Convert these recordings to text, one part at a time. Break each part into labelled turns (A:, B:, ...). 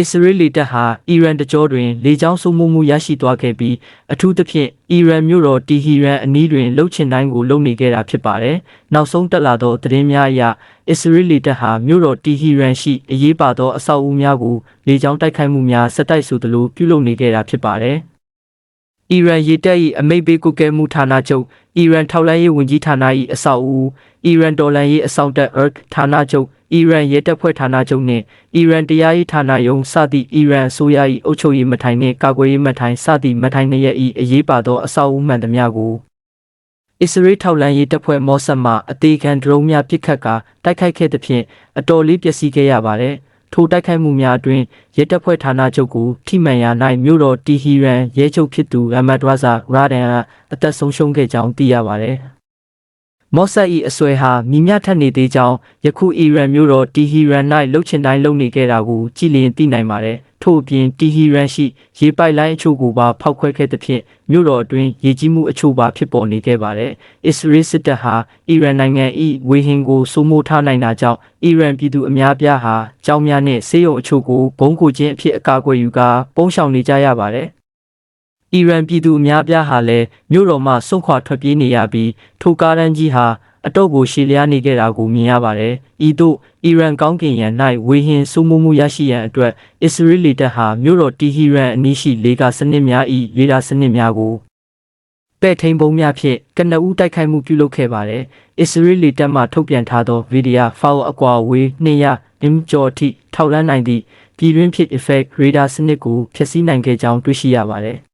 A: အစ္စရေးလေတပ်ဟာအီရန်တကြောတွင်လေကြောင်းစုမှုမှုရရှိသွားခဲ့ပြီးအထူးသဖြင့်အီရန်မြို့တော်တီဟီရန်အနီးတွင်လှုပ်ချင်တိုင်းကိုလုပ်နေခဲ့တာဖြစ်ပါတယ်။နောက်ဆုံးတက်လာသောသတင်းများအရအစ္စရေးလေတပ်ဟာမြို့တော်တီဟီရန်ရှိအရေးပါသောအဆောက်အဦများကိုလေကြောင်းတိုက်ခိုက်မှုများဆက်တိုက်ဆိုသလိုပြုလုပ်နေခဲ့တာဖြစ်ပါတယ်။အီရန်ရေတပ်၏အမိတ်ပေးကုကဲမှုဌာနချုပ်အီရန်ထောက်လှမ်းရေးဝန်ကြီးဌာန၏အဆောက်အဦအီရန်တော်လှန်ရေးအစောင့်တပ် ERK ဌာနချုပ် အီရန်ရဲတပ်ဖွဲ့ဌာနချုပ်နှင့်အီရန်တရားရေးဌာနယုံစသည့်အီရန်အစိုးရ၏အုပ်ချုပ်ရေးမထိုင်နှင့်ကာကွယ်ရေးမထိုင်စသည့်မထိုင်နှစ်ရက်၏အရေးပါသောအဆောက်အဦမှန်သမျှကိုအစ္စရေးထောက်လှမ်းရေးတပ်ဖွဲ့မော့ဆတ်မှအသေးခံဒရုန်းများပစ်ခတ်ကာတိုက်ခိုက်ခဲ့သဖြင့်အတော်လေးပျက်စီးခဲ့ရပါသည်ထိုတိုက်ခိုက်မှုများအတွင်ရဲတပ်ဖွဲ့ဌာနချုပ်ကိုထိမှန်ရာ၌မြို့တော်တီဟီရန်ရဲချုပ်ဖြစ်သူအမတ်ဒဝါဇာရာဒန်အသက်ဆုံးရှုံးခဲ့ကြောင်းသိရပါသည်။ မော့ဆတ်၏အဆွဲဟာမိမြထက်နေသေးကြောင်းယခုအီရန်မြို့တော်တီဟီရန်၌လှုပ်ချင်တိုင်းလှုပ်နေခဲ့တာကိုကြည်လင်သိနိုင်ပါတယ်။ထို့အပြင်တီဟီရန်ရှိရေပိုက်လိုင်းအချို့ကိုပါဖောက်ခွဲခဲ့သဖြင့်မြို့တော်အတွင်းရေကြီးမှုအချို့ပါဖြစ်ပေါ်နေခဲ့ပါတယ်။အစ္စရေးစစ်တပ်ဟာအီရန်နိုင်ငံ၏ဝေဟင်ကိုစိုးမိုးထားနိုင်တာကြောင့်အီရန်ပြည်သူအများပြားဟာကြောင်းများနှင့်ဆေးရုံအချို့ကိုဘုံကိုချင်းအဖြစ်အကာအကွယ်ယူကာပုံရှောင်နေကြရပါတယ်။ အီရန်ပြည်သူအများပြားဟာလည်းမြို့တော်မှဆုံးခွာထွက်ပြေးနေရပြီးထိုကားတန်းကြီးဟာအတော့ကိုရှည်လျားနေခဲ့တာကိုမြင်ရပါတယ်။ဤသို့အီရန်ကောင်းကင်ယံ၌ဝေဟင်စိုးမိုးမှုရရှိရန်အတွက်အစ္စရေးလေတပ်ဟာမြို့တော်တီဟီရန်အနီးရှိလေကာစနစ်များ၏ရေဒါစနစ်များကိုပဲ့ထိန်ပုံများဖြင့်ကနအူးတိုက်ခိုက်မှုပြုလုပ်ခဲ့ပါတယ်။အစ္စရေးလေတပ်မှထုတ်ပြန်ထားသောဗီဒီယိုဖောက်အကွာဝေး200 m ကျော်အထိထောက်လှမ်းနိုင်သည့်ပြည်တွင်းဖြစ် effect radar စနစ်ကိုဖျက်ဆီးနိုင်ခဲ့ကြောင်းတွေ့ရှိရပါတယ်။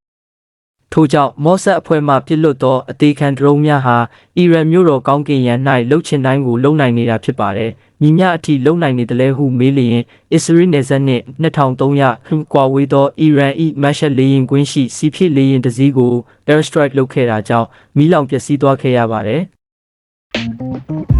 A: ထို့ကြောင့်မော့ဆတ်အဖွဲ့မှပြစ်လွတ်သောအသေးခံဒရုန်းများဟာအီရန်မြို့တော်ကောင်းကင်ယံ၌လှုပ်ချင်တိုင်းကိုလုံနိုင်နေတာဖြစ်ပါတယ်။ညီမျှအထိလုံနိုင်နေတယ်လဲဟုမေးလျင်အစ္စရေးနယ်စပ်နှင့်2300ခန့်ကွာဝေးသောအီရန်၏မတ်ရှယ်လေယာဉ်ကွင်းရှိစီဖြစ်လေယာဉ်တစ်စီးကို air strike လုပ်ခဲ့တာကြောင့်မီးလောင်ပျက်စီးသွားခဲ့ရပါတယ်။